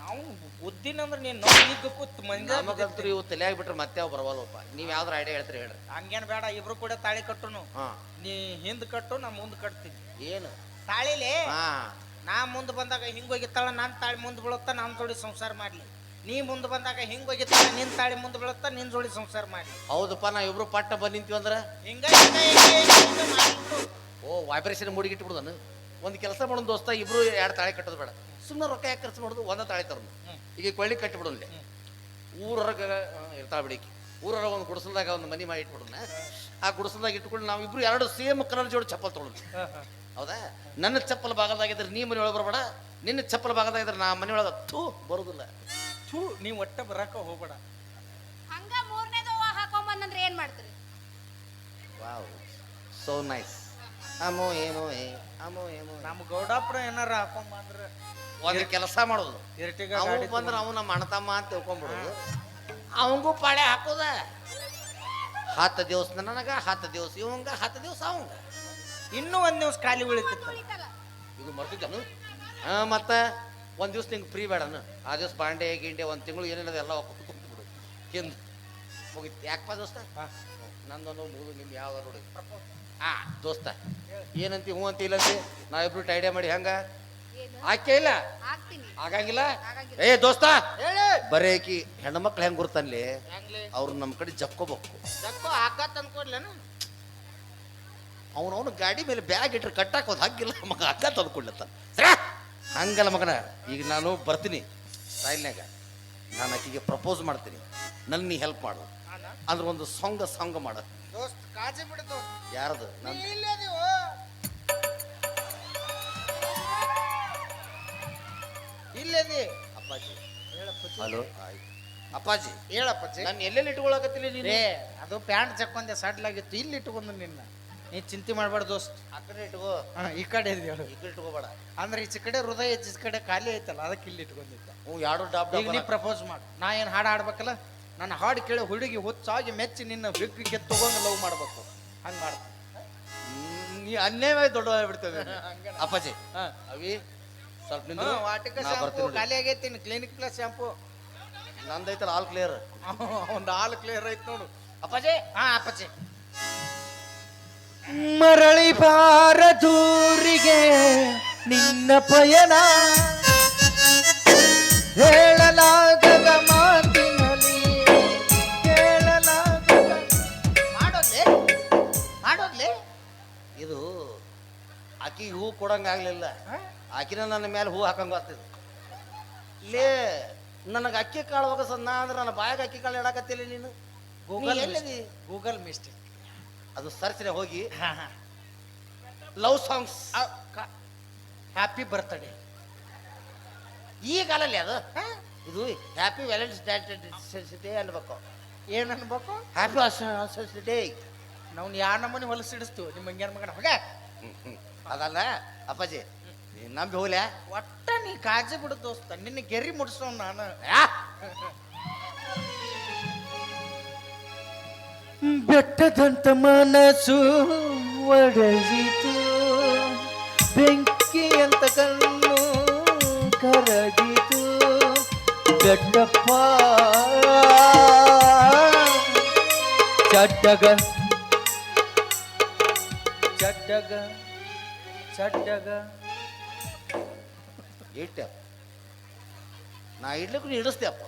ನಾವು ಬುದ್ಧಿನ ಅಂದ್ರೆ ನೀನು ನೋಡಿದ್ದು ಕೂತ್ ಮಂದಿ ನಮಗಂತೂ ಇವು ತಲೆಯಾಗಿ ಬಿಟ್ರೆ ಮತ್ತೆ ಅವು ಬರವಲ್ಲಪ್ಪ ನೀವು ಯಾವ್ದಾರ ಐಡಿಯಾ ಹೇಳ್ತೀರಿ ಹೇಳ್ರಿ. ಹಂಗೇನ್ ಬೇಡ ಇಬ್ರು ಕೂಡ ತಾಳಿ ಕಟ್ಟುನು. ಹಾ. ನೀ ಹಿಂದ್ ಕಟ್ಟು ನಾ ಮುಂದ್ ಕಟ್ತೀನಿ. ಏನು? ತಾಳಿಲೇ? ಹಾ. ನಾ ಮುಂದ್ ಬಂದಾಗ ಹಿಂಗ್ ಹೋಗಿತ್ತಾಳ ನಾನ್ ತಾಳಿ ಮುಂದ್ ಬೀಳುತ್ತಾ ನಾನ್ ಜೋಡಿ ಸಂಸಾರ ಮಾಡ್ಲಿ. ನೀ ಮುಂದ್ ಬಂದಾಗ ಹಿಂಗ್ ಹೋಗಿತ್ತಾಳ ನಿನ್ ತಾಳಿ ಮುಂದ್ ಬೀಳುತ್ತ ನಿನ್ ಜೋಡಿ ಸಂಸಾರ ಮಾಡ್ಲಿ. ಹೌದಪ್ಪ ನಾ ಇಬ್ರು ಪಟ್ಟ ಬಂದ್ ನಿಂತೀವಿ ಅಂದ್ರೆ? ಹಿಂಗ ಹಿಂಗ ಹಿಂಗ ಹಿಂಗ ಹಿಂಗ ಮಾಡ್ಬಿಡು. ಓ ವೈಬ್ರೇಷನ್ ಮುಡಿಗಿಟ್ಬಿಡುದನು ಒಂದು ಕೆಲಸ ಮಾಡೋಣ ದೋಸ್ತ ಇಬ್ರು ಎರಡು ತಾಳಿ ಕಟ್ಟೋದು ಬೇಡ. ಸುಮ್ಮನೆ ರೊಕ್ಕ ಯಾಕೆ ಖರ್ಚು ಮಾಡೋದು? ಒಂದ ತಾಳಿ ತರೋದು. ಹ್ಮ್. ಈಗ ಕೊಳ್ಳಿ ಕಟ್ಟಿಬಿಡೋನ್ಲೆ ಊರೊರಗ ಇರ್ತಾಳ ಬಿಡಿಕಿ. ಊರೊರಗ ಒಂದು ಗುಡಿಸಲ್ದಾಗ ಒಂದು ಮನಿ ಮಾಡಿ ಇಟ್ಬಿಡೋಣ. ಆ ಗುಡಿಸಲ್ದಾಗ ಇಟ್ಕೊಂಡು ನಾವು ಇಬ್ರು ಎರಡು ಸೇಮ್ ಕಲರ್ ಜೋಡಿ ಚಪ್ಪಲ್ ಹ. ಹೌದಾ? ನನ್ನ ಚಪ್ಪಲ್ ಭಾಗದಾಗಿದ್ರೆ ನೀ ಮನೆ ಒಳಗೆ ಬರಬೇಡ ನಿನ್ನ ಚಪ್ಪಲ್ ಭಾಗದಾಗಿದ್ರೆ ನಾ ಮನೆ ಒಳಗೆ ಥೂ ಬರೋದಿಲ್ಲ. ಥೂ ನೀ ಒಟ್ಟ ಬರಾಕ ಹೋಗ್ಬೇಡ. ಹಂಗ ಮೂರನೇದು ಹಾಕೊಂಬಂದ್ರೆ ಏನು ಮಾಡ್ತೀರಿ? Wow so nice. ಅಮೋ ಏನೋ ಏ ಅಮೋ ಏನೋ. ನಮ್ಮ ಗೌಡಪ್ಪ ಏನಾರ ಹಾಕೊಂಬಂದ್ರೆ ಬಂದ್ರ ಒಂದು ಕೆಲಸ ಮಾಡೋದು. ಇರ್ಟಿಗ ಗಾಡಿ ಬಂದ್ರೆ ಅವನು ನಮ್ಮ ಅಣ್ಣತಮ್ಮ ಅಂತ ತಿಳ್ಕೊಂಬಿಡೋದು ಅವಂಗೂ ಪಾಳೆ ಹಾಕೋದ. ಹತ್ತು ದಿವಸ ನನಗ ಹತ್ತು ದಿವಸ ಇವಂಗ ಹತ್ತು ದಿವಸ ಅವಂಗ. ಇನ್ನೂ ಒಂದ್ ದಿವ್ಸ ಖಾಲಿ ಉಳಿತಿತ್ತು ಉಳಿತಲ್ಲ ಇದು ಮರ್ತಿದ್ದನು ಹಾ ಮತ್ತ ಒಂದ್ ದಿವ್ಸ ನಿಂಗೆ ಫ್ರೀ ಬೇಡನು ಆ ದಿವಸ ಬಾಂಡೆ ಗಿಂಡೆ ಒಂದು ತಿಂಗಳು ಏನಿಲ್ಲ ಎಲ್ಲ ಒಕ್ಕ ಕುಂತು ಬಿಡು ಹಿಂದ್. ಹೋಗಿತ್ತು ಯಾಕಪ್ಪ ದೋಸ್ತ? ನಂದೊಂದು ಮೂರು ನಿಮ್ ಯಾವ ನೋಡಿ. ಆ ದೋಸ್ತ. ಏನಂತಿ ಹ್ಞೂ ಅಂತ ಇಲ್ಲಂತಿ? ನಾವಿಬ್ರು ಟೈಡಿಯಾ ಮಾಡಿ ಹೆಂಗ? ಏನು ಆಕೆ ಇಲ್ಲ? ಆಗ್ತೀನಿ ಆಗಂಗಿಲ್ಲ. ಏ ದೋಸ್ತ! ಹೇಳಿ. ಬರೇ ಆಕಿ ಹೆಣ್ಮಕ್ಳು ಹೆಂಗ್ ಗುರ್ತನ್ಲಿ? ಅವ್ರು ನಮ್ಮ ಕಡೆ ಜಕ್ಕೋಬೇಕು ಜಕ್ಕೋ ಹಾಕತ್ ಅನ್ಕೊಡ್ಲೇನು ಅವನವನು ಗಾಡಿ ಮೇಲೆ ಬ್ಯಾಗ್ ಇಟ್ರೆ ಕಟ್ಟಾಕ್ ಹೋದ್ ಹಾಕಿಲ್ಲ ಮಗ ಅಕ್ಕ ತಂದ್ಕೊಡ್ಲತ್ತ ಹಂಗಲ್ಲ ಮಗನ. ಈಗ ನಾನು ಬರ್ತೀನಿ ಸ್ಟೈಲ್ನಾಗ ನಾನು ಆಕಿಗೆ ಪ್ರಪೋಸ್ ಮಾಡ್ತೀನಿ. ನನ್ನ ನೀ ಹೆಲ್ಪ್ ಮಾಡು. ಅಂದ್ರೆ ಒಂದು ಸಾಂಗ್ ಸಾಂಗ್ ಮಾಡು. ದೋಸ್ತ್ ಕಾಜಿ ಬಿಡು ದೋಸ್ತ್. ಯಾರದು? ನೀ ನನ್ನ ಇಲ್ಲೇ ಅದೀವೋ? ಇಲ್ಲೇ ಅಪ್ಪಾಜಿ. ಹೇಳಪ್ಪಚ್ಚಿ. ಹಲೋ. ಅಪ್ಪಾಜಿ. ಹೇಳಪ್ಪಾಜಿ. ನಾನು ಎಲ್ಲೆಲ್ಲಿ ಇಟ್ಕೊಳಕತ್ತಿಲ್ಲ ನೀನು? ಏ ಅದು ಪ್ಯಾಂಟ್ ಚಕ್ಕೊಂದೆ ಸಡ್ಲಾಗಿತ್ತು ಇಲ್ಲಿ ಇಟ್ಕೊಂಡು ನಿನ್ನ. ನೀ ಚಿಂತೆ ಮಾಡಬೇಡ ದೋಸ್ತ್. ಆ ಕಡೆ ಇಟ್ಕೋ. ಹಾ, ಈ ಕಡೆ ಇದೆ ಹೇಳು. ಈ ಕಡೆ ಇಟ್ಕೋಬೇಡ. ಅಂದ್ರೆ ಈಚೆ ಕಡೆ ಹೃದಯ ಈಚೆ ಕಡೆ ಖಾಲಿ ಐತಲ್ಲ ಅದಕ್ಕೆ ಇಲ್ಲಿ ಇಟ್ಕೊಂಡಿದ್ದ. ಹ್ಞೂ ಯಾರು ಡಾಬ್ ಈಗ ನೀ ಪ್ರಪೋಸ್ ಮಾಡು. ನಾ ಏನು ಹಾಡು ಹಾಡ್ಬೇಕಲ್ಲ? ನನ್ನ ಹಾಡು ಕೇಳಿ ಹುಡುಗಿ ಹುಚ್ಚಾಗಿ ಮೆಚ್ಚಿ ನಿನ್ನ ಬೆಕ್ಕಿಗೆ ತಗೊಂಡು ಲವ್ ಮಾಡ್ಬೇಕು. ಹಂಗೆ ಮಾಡ್ತೀನಿ ನೀ ಅನ್ಯಾಯವಾಗಿ ದೊಡ್ಡವಾಗ್ಬಿಡ್ತೇವೆ ಅಪ್ಪಾಜಿ ಹಾಂ. ಅವಿ ಸ್ವಲ್ಪ ನಿಂದ್ರು. ವಾಟಿಕ ನಾ ಬರ್ತೀನಿ ಶಾಂಪು ನೋಡಿ. ಖಾಲಿ ಆಗೈತಿ ಕ್ಲಿನಿಕ್ ಪ್ಲಸ್ ಶಾಂಪು ನಂದೈತಲ್ಲ ಆಲ್ ಕ್ಲಿಯರ್ ಒಂದು ಆಲ್ ಕ್ಲಿಯರ್ ಐತ್ ನೋಡು. ಅಪ್ಪಾಜಿ? ಹಾ ಅಪ್ಪಾಜಿ. ಮರಳಿ ಬಾರದೂರಿಗೆ ನಿನ್ನ ಪಯಣ. ಹೇಳಲಾಗದ ಮಾತಿನಲ್ಲಿ ಕೇಳಲಾಗದ ಮಾಡೋದ್ಲೆ? ಮಾಡೋದ್ಲೆ? ಇದು ಆಕಿ ಹೂ ಕೊಡಂಗಾಗ್ಲಿಲ್ಲ. ಹಾ? ಆಕಿನ ನನ್ನ ಮೇಲೆ ಹೂ ಹಾಕಂಗ ಆಗ್ತದೆ ಲೇ ನನಗೆ ಅಕ್ಕಿ ಕಾಳು ಒಗಸ ನಾ ಅಂದ್ರೆ ನನ್ನ ಬಾಯಾಗ ಅಕ್ಕಿ ಕಾಳು ಇಡಾಕತ್ತಿಲ್ಲ ನೀನು? ಗೂಗಲ್ ಎಲ್ಲಿದಿ ಗೂಗಲ್ ಮಿಸ್ಟೇಕ್ ಅದು ಸರ್ಚ್ನೆ ಹೋಗಿ. ಲವ್ ಸಾಂಗ್ಸ್ ಹ್ಯಾಪಿ ಬರ್ತ್ಡೇ ಈ ಕಾಲಲ್ಲಿ ಅದು? ಇದು ಹ್ಯಾಪಿ ವ್ಯಾಲೆಂಟೈನ್ಸ್ ಡೇ ಅನ್ಬೇಕು. ಏನ್ ಅನ್ಬೇಕು? ಹ್ಯಾಪಿ ಡೇ ನಾವು ಯಾ ನಮ್ಮನೆ ಹೊಲಸಿಡಿಸ್ತೀವಿ ನಿಮ್ಮ ಹಂಗ್ಯಾನ ಮಗ ಹೋಗ. ಅದಲ್ಲ ಅಪ್ಪಾಜಿ ನಂಬಿ ಒಟ್ಟ ನೀ ಕಾಜ ಬಿಡು ದೋಸ್ತ, ನಿನ್ನ ಗೆರಿ ಮುಡ್ಸೋ ನಾನು. ಯಾ? ಬೆಟ್ಟದಂತ ಮನಸ್ಸು ಒಡೆಯಿತು ಬೆಂಕಿಯಂತ ಕಣ್ಣು ಕರಗಿತು. ದೊಡ್ಡಪ್ಪ ಚಡ್ಡಗ. ಚಡ್ಡಗ. ಚಡ್ಡಗ. ಇಟ್ಟ ನಾ ಇಡ್ಲಿಕ್ಕೂ ನೀ ಇಡಿಸ್ತೀಯಪ್ಪ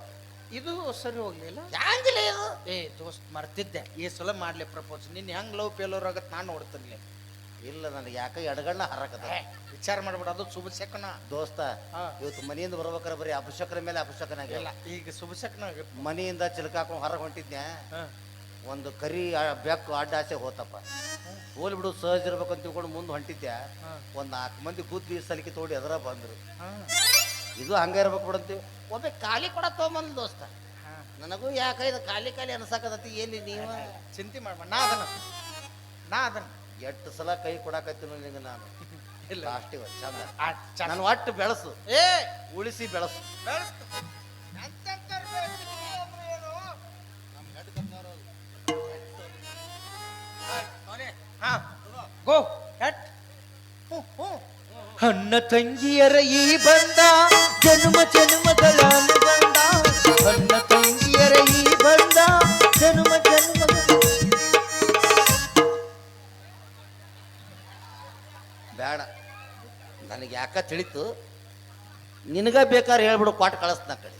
ಇದು ಸರಿ ಹೋಗ್ಲಿಲ್ಲ? ಹ್ಯಾಂಗಿಲ್ಲ ಇದು? ಏ ದೋಸ್ತ್ ಮರ್ತಿದ್ದೆ. ಈ ಸಲ ಮಾಡ್ಲಿ ಪ್ರಪೋಸ್. ನಿನ್ನ ಹೆಂಗ್ ಲವ್ ಫೇಲೋರ್ ಆಗತ್ ನಾನು ನೋಡ್ತೀನಿ ಇಲ್ಲ ನನಗೆ ಯಾಕೆ ಎಡಗಣ್ಣ ಹರಕದ ವಿಚಾರ ಮಾಡ್ಬೇಡ ಅದು ಶುಭ ಶಕನ ದೋಸ್ತ. ಇವತ್ತು ಮನೆಯಿಂದ ಬರ್ಬೇಕಾರೆ ಬರೀ ಅಪಶಕನ ಮೇಲೆ ಅಪಶಕನ ಆಗಿಲ್ಲ ಈಗ ಶುಭ ಶಕನ ಮನೆಯಿಂದ ಚಿಲ್ಕಾಕೊಂಡು ಹೊರಗೆ ಹೊಂಟಿದ್ನೆ ಒಂದು ಕರಿ ಬೆಕ್ಕು ಅಡ್ಡಾಸೆ ಹೋತಪ್ಪ. ಹೋಲ್ ಬಿಡು ಸಹಜ ಅಂತ ತಿಳ್ಕೊಂಡು ಮುಂದೆ ಹೊಂಟಿದ್ದೆ ಒಂದು ನಾಲ್ಕು ಮಂದಿ ಬುದ್ಧಿ ಸಲಿಕೆ ತೋಡಿ ಅದರ ಬಂದ್ರು. ಇದು ಹಂಗ ಇರ್ಬೇಕು ಬಿಡಂತೀವಿ ಒಬ್ಬ ಖಾಲಿ ಕೊಡ ತೊಗೊಂಬಂದ್ ದೋಸ್ತ. ನನಗೂ ಯಾಕ ಇದು ಖಾಲಿ ಖಾಲಿ ಅನ್ಸಾಕತತಿ ಏನಿ ನೀವು? ಚಿಂತೆ ಮಾಡ್ಬೇಡ ನಾ ಅದನ್ನ. ನಾ ಅದನ್ನ. ಎಷ್ಟು ಸಲ ಕೈ ಕೊಡಾಕತ್ತೀನಿ ನಿಂಗೆ ನಾನು. ಇಲ್ಲ. ಲಾಸ್ಟಿಗೆ ಚಂದ. ನಾನು ಒಟ್ಟು ಬೆಳೆಸು. ಏ! ಉಳಿಸಿ ಬೆಳೆಸು. ಬೆಳೆಸ್ತು. ಗೋ ಹ್ಞೂ ಅಣ್ಣ ತಂಗಿಯರ ಈ ಬಂದ ಜನ್ಮ ಜನ್ಮಗಳ ಅನುಬಂಧ ಅಣ್ಣ ತಂಗಿಯರ ಈ ಬಂದ ಜನ್ಮ ಜನ್ಮ ಬೇಡ. ನನಗೆ ಯಾಕ ತಿಳಿತು? ನಿನಗ ಬೇಕಾದ್ರೆ ಹೇಳ್ಬಿಡು ಕ್ವಾಟ್ ಕಳಿಸ್ನ ಕಡೆ.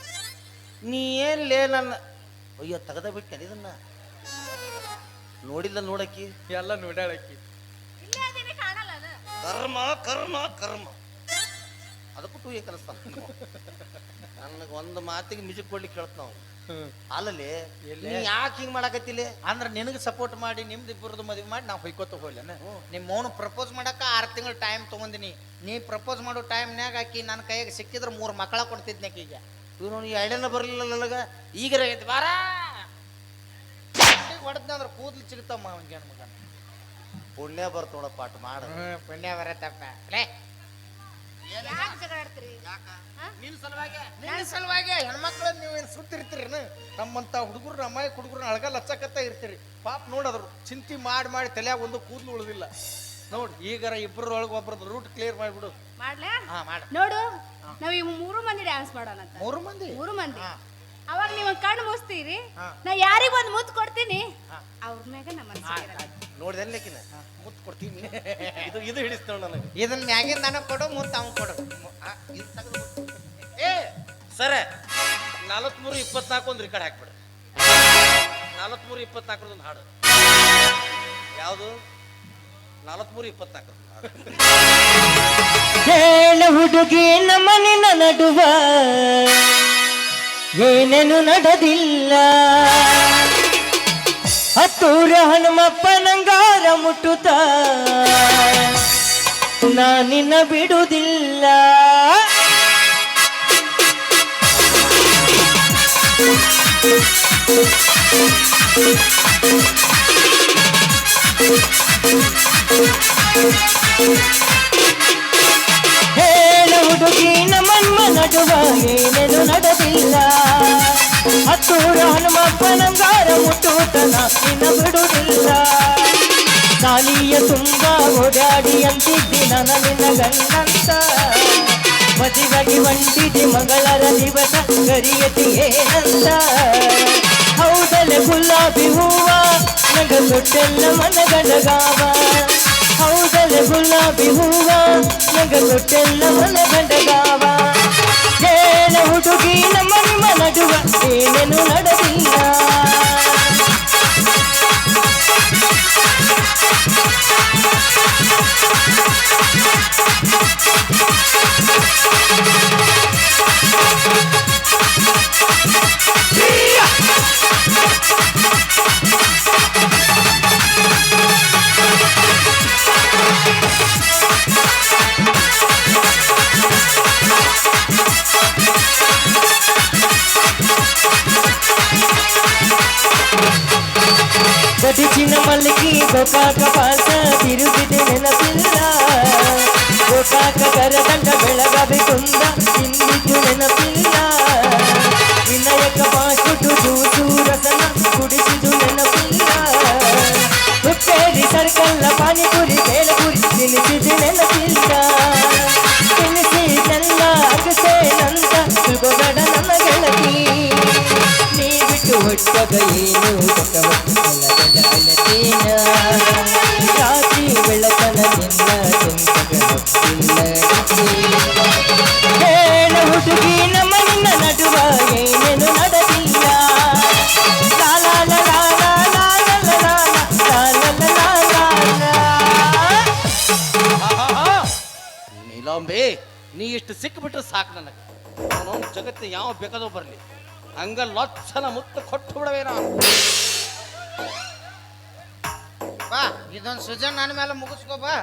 ನೀ ಏನ್ಲೇ ನನ್ನ ಅಯ್ಯೋ ತೆಗೆದ ಬಿಟ್ಟೆ ಇದನ್ನ? ನೋಡಿಲ್ಲ ನೋಡಕ್ಕಿ? ಎಲ್ಲ ನೋಡಾಳಕ್ಕಿ ಇಲ್ಲೇ ಅದೀನಿ ಕಾಣಲ್ಲ ಅದು. ಕರ್ಮ ಕರ್ಮ ಕರ್ಮ. ಅದಕ್ಕೂ ಟೂ ಏ ಕಲಿಸ್ತಾನ ನನಗೆ ಒಂದು ಮಾತಿಗೆ ಮ್ಯೂಸಿಕ್ ಕೊಡ್ಲಿಕ್ಕೆ ಕೇಳ್ತ ನಾವು ಅಲ್ಲಲ್ಲಿ ಎಲ್ಲೇ? ನೀ ಯಾಕೆ ಹಿಂಗೆ ಮಾಡಾಕತ್ತಿಲ್ಲ ಅಂದ್ರೆ ನಿನಗೆ ಸಪೋರ್ಟ್ ಮಾಡಿ ನಿಮ್ದು ಇಬ್ಬರದ್ದು ಮದುವೆ ಮಾಡಿ ನಾವು ಹೊಯ್ಕೋತ ಹೋಗ್ಲೇನ ನಿಮ್ಮ ಮೌನ ಪ್ರಪೋಸ್ ಮಾಡಕ್ಕೆ ಆರು ತಿಂಗಳು ಟೈಮ್ ತೊಗೊಂದಿನಿ ನೀ ಪ್ರಪೋಸ್ ಮಾಡೋ ಟೈಮ್ನ್ಯಾಗ ಆಕಿ ನನ್ನ ಕೈಯಾಗ ಸಿಕ್ಕಿದ್ರೆ ಮೂರು ಮಕ್ಕಳ ಕೊಡ್ತಿದ್ನಿ ಈಗ ಇವ್ನು ಈ ಐಡಿಯಾನ ಬರಲಿಲ್ಲ ನನಗೆ ಈಗ ಎದ್ದು ಬಾರ ಹೊಡೆದ್ನ ಅಂದ್ರೆ ಕೂದ್ಲು ಚಿಗ್ತಮ್ಮ ಅವನಿಗೆ ಮಗನ ಪುಣ್ಯ ಬರ್ತ ನೋಡಪ್ಪ ಪಾಠ ಮಾಡ. ಪುಣ್ಯ ಬರತ್ತಪ್ಪ. ಲೇ. ಯಾಕೆ ಜಗಳ ಆಡ್ತೀರಿ? ನಿನ್ನ ಸಲುವಾಗಿ ನಿನ್ನ ಸಲುವಾಗಿ ಹೆಣ್ಮಕ್ಳು ನೀವು ಏನು ಸುತ್ತಿರ್ತೀರಿ ನಮ್ಮಂತ ಹುಡುಗರು ಅಮ್ಮಾಯಿ ಹುಡುಗರು ಅಳಗ ಲಚ್ಚಕತ್ತ ಇರ್ತೀರಿ. ಪಾಪ ನೋಡದ್ರು ಚಿಂತೆ ಮಾಡಿ ಮಾಡಿ ತಲೆಯಾಗ ಒಂದು ಕೂದಲು ಉಳಿದಿಲ್ಲ. ನೋಡಿ ಈಗ ಇಬ್ಬರೊಳಗೆ ಒಬ್ರದ್ದು ರೂಟ್ ಕ್ಲಿಯರ್ ಮಾಡಿಬಿಡು. ಮಾಡ್ಲಾ? ಹಾ ಮಾಡ. ನೋಡು ನಾವ್ ಈ ಮೂರು ಮಂದಿ ಡ್ಯಾನ್ಸ್ ಮಾಡೋಣ ಅಂತ ಮೂರು ಮಂದಿ? ಮೂರು ಮಂದಿ. ಅವಾಗ ನೀವು ಕಣ್ಣು ಮುಸ್ತೀರಿ. ನಾ ಯಾರಿಗ ಒಂದ್ ಮುತ್ತು ಕೊಡ್ತೀನಿ. ಅವ್ರ ಮ್ಯಾಗ ನಮ್ಮ ಆಯ್ತ್, ಆಯ್ತ್. ನೋಡಿದೆ ಮುತ್ತು ಕೊಡ್ತೀನಿ. ಇದು ಇದು ಹಿಡಿಸ್ತೇವೆ ನನಗೆ. ಇದನ್ನ ಮ್ಯಾಗಿಂದ ನನಗೆ ಕೊಡು ಮುಂದೆ ಅವ್ನು ಕೊಡು. ಆ, ಇದು ತೆಗ್ದು ಬಿಡು. ಏ ಸರ ನಲವತ್ಮೂರು ಇಪ್ಪತ್ನಾಲ್ಕು ಒಂದು ರಿಕಾರ್ಡ್ ಹಾಕ್ಬಿಡು. ನಲವತ್ಮೂರು ಇಪ್ಪತ್ನಾಲ್ಕರದೊಂದು ಹಾಡು. ಯಾವುದು? ನಲವತ್ಮೂರು ಇಪ್ಪತ್ನಾಲ್ಕರ ಹಾಡು. ಹೇಳ ಹುಡುಗಿ ನಮ್ಮನಿನ ನಡುವ. ಏನೇನು ನಡೆದಿಲ್ಲ. ಹತ್ತೂರ ಹನುಮಪ್ಪನಂಗಾರ ಮುಟ್ಟುತ್ತ. ನಾನಿನ್ನ ಬಿಡುವುದಿಲ್ಲ. ಹೇಳ ಹುಡುಗಿ ನಮ್ಮನ್ಮ ನಡುವ ಏನೇನು ನಡೆದಿಲ್ಲ. ಹತ್ತೂರ ಹನುಮಪ್ಪನಂಗಾರ ಮುಟ್ಟುತನ ಇನ್ನ ಬಿಡುವುದಿಲ್ಲ ಸಾಲಿಯ ತುಂಬ ಓಡಾಡಿ ಅಂತಿದ್ದಿ ನನ್ನ ನಿನ್ನ ಗಂಡಂತ. ಮದುವಾಗಿ ಒಂಟಿದಿ ಮಗಳರ ದಿವಸ, ಗರಿಯತಿ ಏನಂತ. ಹೌದಲೆ ಗುಲಾಬಿ ಹೂವ, ನಗ ತೊಟ್ಟೆಲ್ಲ ಮನಗಡಗಾವ ಹೌದಲೆ ಗುಲಾಬಿ ಹೂವ, ನಗ ತೊಟ್ಟೆಲ್ಲ ಮನಗಡಗಾವ ಹುಡುಗಿ ನಮ್ಮ ನಿಮ್ಮ ನಡುವ ಏನೇನು ನಡೆದಿಲ್ಲ Thank you. ಗೋಕಾಕ ಪಾಸ ತಿರುಗಿದೆ ನೆನಪಿಲ್ಲ ಗೋಕಾಕ ಕರದಂಡ ಬೆಳಗಾವಿ ಕುಂದ ಇಂದಿದ್ದು ನೆನಪಿಲ್ಲ ವಿನಾಯಕ ಪಾಸ್ಬಿಟ್ಟು ಜೂಸು ರಸನ ಕುಡಿಸಿದು ನೆನಪಿಲ್ಲ ಹುಕ್ಕೇರಿ ಸರ್ಕಲ್ನ ಪಾನಿಪುರಿ ಬೇಲಪುರಿ ತಿನ್ನಿಸಿದು ನೆನಪಿಲ್ಲ ದುಃಖದ ನೀ ಇಷ್ಟು ಸಿಕ್ಕಿಬಿಟ್ರೆ ಸಾಕು ನನಗೆ. ಜಗತ್ತಿನ ಯಾವ ಬೇಕಾದೋ ಬರಲಿ. ಹಂಗ ಲೊಚ್ಚನ ಮುತ್ತು ಕೊಟ್ಟು ಬಿಡವೇನ ಬಾ, ಇದೊಂದು ಸುಜನ್ ನನ್ನ ಮೇಲೆ ಮುಗಿಸ್ಕೋ, ಬಾ.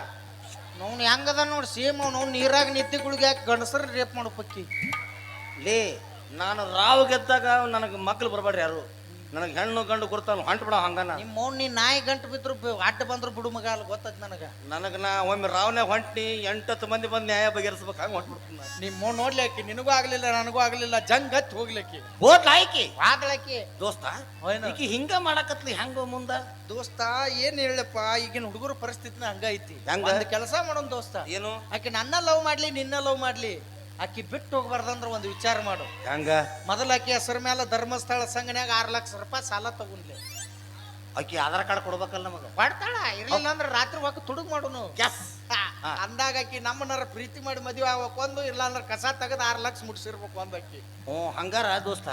ನೋನ್ ಹೆಂಗದ ನೋಡಿ, ಸೇಮ್ ಅವ್ನು ನೀರಾಗ ನಿದ್ದೆ ಗುಳಿಗೆ ಹಾಕಿ ಗಂಡಸರು ರೇಪ್ ಮಾಡೋ ಪಕ್ಕಿ. ಲೇ, ನಾನು ರಾವ್ ಗೆದ್ದಾಗ ನನಗೆ ಮಕ್ಕಳು ಬರಬೇಡ್ರಿ ಯಾರು? ನನಗೆ ಹೆಣ್ಣು ಗಂಡು ಗುರುತಾನ ಹೊಂಟ್ ಬಿಡೋ ಹಂಗನ. ನಿಮ್ಮ ಮೌನ್ ನೀ ನಾಯಿ ಗಂಟು ಬಿದ್ರು ಅಡ್ಡ ಬಂದ್ರು ಬಿಡು ಮಗ ಅಲ್ಲಿ ಗೊತ್ತದ ನನಗೆ. ನನಗೆ ನಾ ಒಮ್ಮೆ ರಾವ್ನೆ ಹೊಂಟಿ ಎಂಟತ್ತು ಮಂದಿ ಬಂದು ನ್ಯಾಯ ಬಗೆಹರಿಸ್ಬೇಕು ಹಂಗೆ ಹೊಂಟ್ಬಿಡ್ತೀನಿ ನಾನು. ನಿಮ್ಮ ಮೌನ್ ನೋಡ್ಲಿಕ್ಕೆ ನಿನಗೂ ಆಗ್ಲಿಲ್ಲ ನನಗೂ ಆಗ್ಲಿಲ್ಲ ಜಂಗ್ ಹತ್ತಿ ಹೋಗ್ಲಿಕ್ಕೆ. ಹೋದ್ ಲಾಯ್ಕಿ ಆಗ್ಲಕ್ಕೆ ದೋಸ್ತ? ಈಕಿ ಹಿಂಗ ಮಾಡಕತ್ಲಿ ಹೆಂಗ ಮುಂದ? ದೋಸ್ತ ಏನ್ ಹೇಳಪ್ಪ ಈಗಿನ ಹುಡುಗರ ಪರಿಸ್ಥಿತಿನ ಹಂಗ? ಐತಿ ಹೆಂಗ? ಕೆಲಸ ಮಾಡೋನ್ ದೋಸ್ತ. ಏನು? ಆಕೆ ನನ್ನ ಲವ್ ಮಾಡ್ಲಿ ನಿನ್ನ ಲವ್ ಮಾಡ್ಲಿ. ಆಕಿ ಬಿಟ್ಟು ಹೋಗ್ಬಾರ್ದಂದ್ರ ಒಂದು ವಿಚಾರ ಮಾಡು. ಹಂಗ? ಮೊದಲ ಆಕಿ ಹೆಸರು ಮೇಲೆ ಧರ್ಮಸ್ಥಳ ಸಂಘನ್ಯಾಗ ಆರು ಲಕ್ಷ ರೂಪಾಯಿ ಸಾಲ ತಗೊಂಡ್ಲಿ. ಆಕಿ ಆಧಾರ್ ಕಾರ್ಡ್ ಕೊಡ್ಬೇಕಲ್ಲ ನಮಗ? ಮಾಡ್ತಾಳ ಇರ್ಲಿಲ್ಲ ಅಂದ್ರೆ ರಾತ್ರಿ ಹೋಗಿ ತುಡುಗ್ ಮಾಡುನು. ಎಸ್ ಅಂದಾಗ ಆಕಿ ನಮ್ಮನ್ನಾರ ಪ್ರೀತಿ ಮಾಡಿ ಮದುವೆ ಆಗ್ಬೇಕು ಒಂದು ಇಲ್ಲ ಅಂದ್ರೆ ಕಸ ತೆಗೆದು ಆರು ಲಕ್ಷ ಮುಟ್ಸಿರ್ಬೇಕು ಒಂದು ಆಕಿ. ಹ್ಞೂ ಹಂಗಾರ ದೋಸ್ತ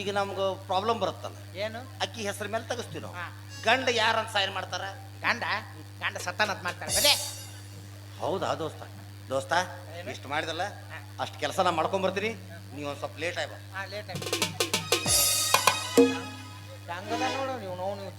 ಈಗ ನಮ್ಗೆ ಪ್ರಾಬ್ಲಮ್ ಬರುತ್ತಲ್ಲ. ಏನು? ಅಕ್ಕಿ ಹೆಸರ ಮೇಲೆ ತೆಗಿಸ್ತೀವಿ ನಾವು. ಹಾ. ಗಂಡ ಯಾರಂತ ಸೈನ್ ಮಾಡ್ತಾರ? ಗಂಡ? ಗಂಡ ಸತ್ತಾನತ್ ಮಾಡ್ತಾಳೆ. ಬದೇ ಹೌದಾ ದೋಸ್ತ? ದೋಸ್ತ? ಇಷ್ಟು ಮಾಡಿದಲ್ಲ, ಅಷ್ಟು ಕೆಲಸ ನಾ ನೀವು ಒಂದು ಸ್ವಲ್ಪ ಲೇಟ್ ಆಯ್ತು ಲೇಟ್ ಆಗಿ ನೋಡು, ನೀವು ನೋವು, ನೀವು